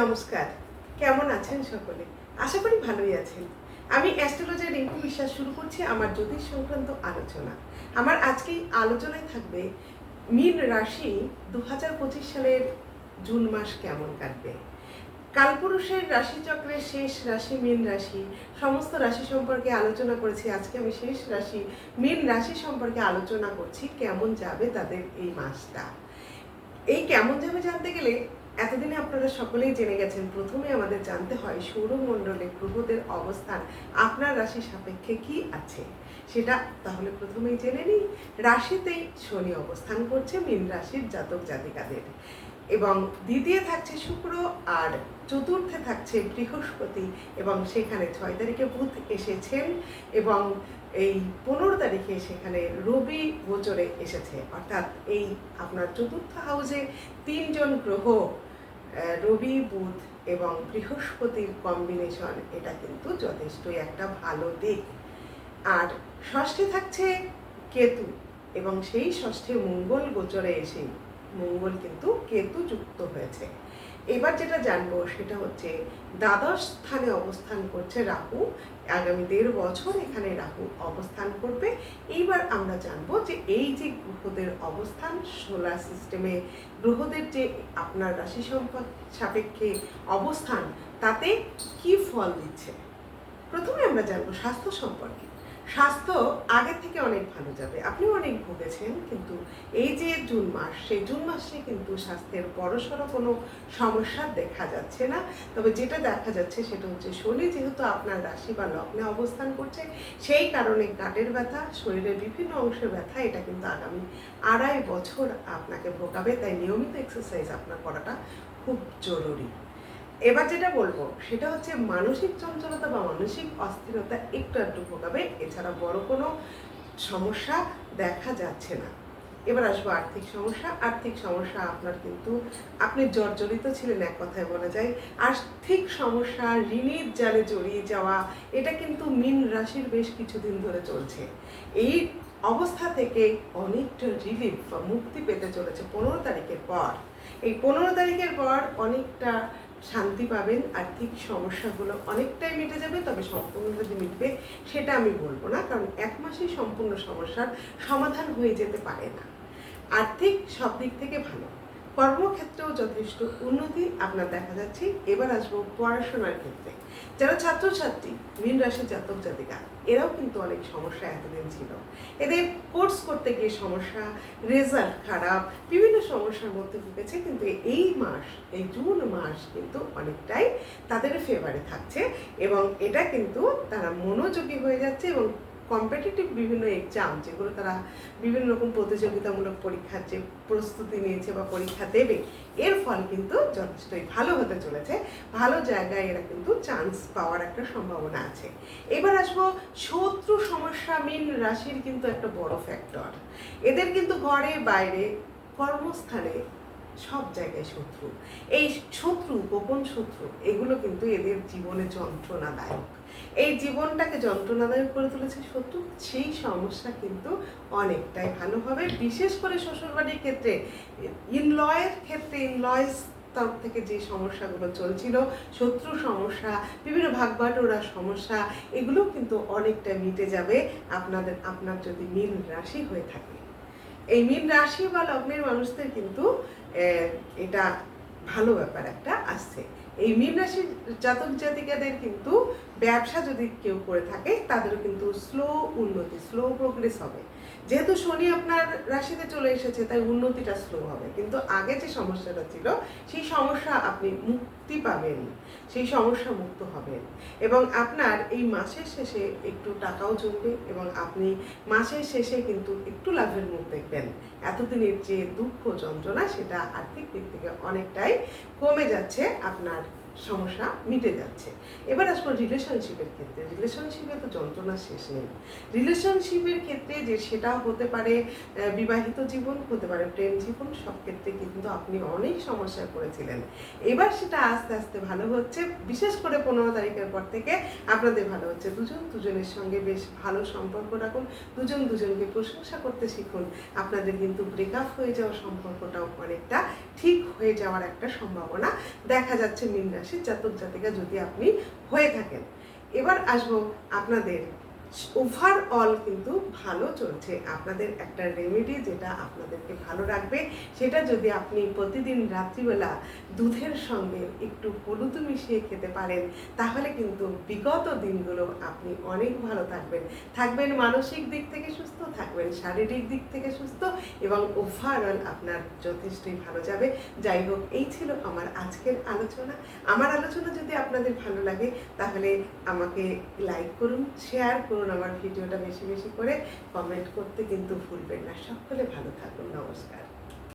নমস্কার। কেমন আছেন সকলে? আশা করি ভালোই আছেন। আমি অ্যাস্ট্রোলজার রিঙ্কু বিশ্বাস শুরু করছি আমার জ্যোতিষ সংক্রান্ত আলোচনা। আমার আজকেই আলোচনায় থাকবে মীন রাশি দু হাজার পঁচিশ সালের জুন মাস কেমন কাটবে? কালপুরুষের রাশিচক্রের শেষ রাশি মীন রাশি, সমস্ত রাশি সম্পর্কে আলোচনা করেছি। আজকে আমি শেষ রাশি মীন রাশি সম্পর্কে আলোচনা করছি, কেমন যাবে তাদের এই মাসটা। এই কেমন যাবে জানতে গেলে এতদিনে আপনারা সকলেই জেনে গেছেন, প্রথমে আমাদের জানতে হয় সৌরমণ্ডলে গ্রহদের অবস্থান, আপনার রাশি সাপেক্ষে কি আছে? সেটা তাহলে প্রথমেই জেনে নিই। রাশিতেই শনি অবস্থান করছে, মীন রাশির জাতক জাতিকাদের এবং দ্বিতীয় থাকছে শুক্র আর চতুর্থে থাকছে বৃহস্পতি এবং সেখানে ছয় তারিখে বুধ এসেছেন এবং এই পনেরো তারিখে সেখানে রবি গোচরে এসেছে। অর্থাৎ এই আপনার চতুর্থ হাউসে তিনজন গ্রহ রবি, বুধ এবং বৃহস্পতির কম্বিনেশন এটা কিন্তু যথেষ্টই একটা ভালো দিক। আর ষষ্ঠে থাকছে কেতু এবং সেই ষষ্ঠে মঙ্গল গোচরে এসে মঙ্গল কিন্তু কেতু যুক্ত হয়েছে। এবার যেটা জানব সেটা হচ্ছে, দ্বাদশ স্থানে অবস্থান করছে রাহু। আগামী দেড় বছর এখানে রাহু অবস্থান করবে। এইবার আমরা জানব যে এই যে গ্রহদের অবস্থান সোলার সিস্টেমে গ্রহদের যে আপনার রাশি সম্পদ সাপেক্ষে অবস্থান, তাতে কি ফল দিচ্ছে? প্রথমে আমরা জানব স্বাস্থ্য সম্পর্কে। স্বাস্থ্য আগের থেকে অনেক ভালো যাবে। আপনি অনেক ভুগেছেন, কিন্তু এই যে জুন মাস, সেই জুন মাসে কিন্তু স্বাস্থ্যের বড়সড় কোনো সমস্যা দেখা যাচ্ছে না। তবে যেটা দেখা যাচ্ছে সেটা হচ্ছে শনি যেহেতু আপনার রাশি বা লগ্নে অবস্থান করছে, সেই কারণে গাঁটের ব্যথা, শরীরের বিভিন্ন অংশের ব্যথা, এটা কিন্তু আগামী আড়াই বছর আপনাকে ভোগাবে। তাই নিয়মিত এক্সারসাইজ আপনার করাটা খুব জরুরি। এবার যেটা বলব, সেটা হচ্ছে মানসিক চঞ্চলতা বা মানসিক অস্থিরতা একটু একটু ভোগাবে। এছাড়া বড় কোনো সমস্যা দেখা যাচ্ছে না। এবার আসব আর্থিক সমস্যা। আর্থিক সমস্যা আপনার কিন্তু, আপনি জর্জরিত ছিলেন এক কথায় বলা যায়। আর্থিক সমস্যা, ঋণের জালে জড়িয়ে যাওয়া, এটা কিন্তু মীন রাশির বেশ কিছুদিন ধরে চলছে। এই অবস্থা থেকে অনেকটা রিলিফ বা মুক্তি পেতে চলেছে পনেরো তারিখের পর। এই পনেরো তারিখের পর অনেকটা শান্তি পাবেন, আর্থিক সমস্যাগুলো অনেকটাই মিটে যাবে, তবে সম্পূর্ণ যদি মিটবে, সেটা আমি বলব না, কারণ এক মাসেই সম্পূর্ণ সমস্যার সমাধান হয়ে যেতে পারে না। আর্থিক সব দিক থেকে ভালো। কর্মক্ষেত্রেও যথেষ্ট উন্নতি আপনার দেখা যাচ্ছে। এবার আসব পড়াশোনার ক্ষেত্রে। যারা ছাত্রছাত্রী, মীন রাশির জাতক জাতিকা এরাও কিন্তু অনেক সমস্যা এতদিন ছিল। এদের কোর্স করতে গিয়ে সমস্যা রেজাল্ট খারাপ, বিভিন্ন সমস্যার মধ্যে ঢুকেছে কিন্তু এই মাস, এই জুন মাস কিন্তু অনেকটাই তাদের ফেভারে থাকছে এবং এটা কিন্তু তারা মনোযোগী হয়ে যাচ্ছে এবং কম্পিটিটিভ বিভিন্ন এক্সাম যেগুলো তারা বিভিন্ন রকম প্রতিযোগিতামূলক পরীক্ষার যে প্রস্তুতি নিয়েছে বা পরীক্ষা দেবে, এর ফল কিন্তু যথেষ্টই ভালো হতে চলেছে। ভালো জায়গায় এরা কিন্তু চান্স পাওয়ার একটা সম্ভাবনা আছে। এবার আসব শত্রু সমস্যা মীন রাশির কিন্তু একটা বড় ফ্যাক্টর এদের কিন্তু ঘরে বাইরে কর্মস্থানে সব জায়গায় শত্রু। এই শত্রু, গোপন শত্রু, এগুলো কিন্তু এদের জীবনে যন্ত্রণাদায়ক। এই জীবনটাকে যন্ত্রণাদায়ক করে তুলেছে শত্রু সেই সমস্যা কিন্তু অনেকটাই ভালো হবে। বিশেষ করে শ্বশুরবাড়ির ক্ষেত্রে ইনলয়ের ক্ষেত্রে ইনলয়েস তরফ থেকে যে সমস্যাগুলো চলছিল, শত্রু সমস্যা, বিভিন্ন ভাগবাটোরা সমস্যা, এগুলো কিন্তু অনেকটা মিটে যাবে আপনাদের, আপনার যদি মিল রাশি হয়ে থাকে। এই মীন রাশি বা লগ্নের মানুষদের কিন্তু এটা ভালো ব্যাপার একটা আসছে। এই মীন রাশির জাতক জাতিকাদের কিন্তু ব্যবসা যদি কেউ করে থাকে, তাদেরও কিন্তু স্লো উন্নতি স্লো প্রোগ্রেস হবে। যেহেতু শনি আপনার রাশিতে চলে এসেছে, তাই উন্নতিটা স্লো হবে। কিন্তু আগে যে সমস্যাটা ছিল, সেই সমস্যা আপনি মুক্তি পাবেন। সেই সমস্যা মুক্ত হবেন। এবং আপনার এই মাসের শেষে একটু টাকাও জমবে এবং আপনি মাসের শেষে কিন্তু একটু লাভের মুখ দেখবেন। এতদিনের যে দুঃখ যন্ত্রণা, সেটা আর্থিক দিক থেকে অনেকটাই কমে যাচ্ছে আপনার সমস্যা মিটে যাচ্ছে। এবার আসব রিলেশনশিপের ক্ষেত্রে। রিলেশনশিপে তো যন্ত্রণা শেষ। নেই রিলেশনশিপের ক্ষেত্রে যে সেটা হতে পারে বিবাহিত জীবন, হতে পারে প্রেম জীবন, সব ক্ষেত্রে কিন্তু আপনি অনেক সমস্যায় পড়েছিলেন। এবার সেটা আস্তে আস্তে ভালো হচ্ছে। বিশেষ করে পনেরো তারিখের পর থেকে আপনাদের ভালো হচ্ছে। দুজন দুজনের সঙ্গে বেশ ভালো সম্পর্ক রাখুন। দুজন দুজনকে প্রশংসা করতে শিখুন। আপনাদের কিন্তু ব্রেকআপ হয়ে যাওয়া সম্পর্কটাও অনেকটা ঠিক হয়ে যাওয়ার একটা সম্ভাবনা দেখা যাচ্ছে মীন রাশির জাতক জাতিকা যদি আপনি হয়ে থাকেন। এবার আসব আপনাদের ওভারঅল কিন্তু ভালো চলছে। আপনাদের একটা রেমেডি যেটা আপনাদেরকে ভালো রাখবে, সেটা যদি আপনি প্রতিদিন রাত্রিবেলা দুধের সঙ্গে একটু হলুদ মিশিয়ে খেতে পারেন, তাহলে কিন্তু বিগত দিনগুলো আপনি অনেক ভালো থাকবেন। থাকবেন মানসিক দিক থেকে সুস্থ, থাকবেন শারীরিক দিক থেকে সুস্থ এবং ওভারঅল আপনার যথেষ্টই ভালো যাবে। যাই হোক, এই ছিল আমার আজকের আলোচনা। আমার আলোচনা যদি আপনাদের ভালো লাগে, তাহলে আমাকে লাইক করুন শেয়ার করুন আমার ভিডিওটা বেশি বেশি করে কমেন্ট করতে কিন্তু ভুলবেন না। সকলে ভালো থাকুন, নমস্কার।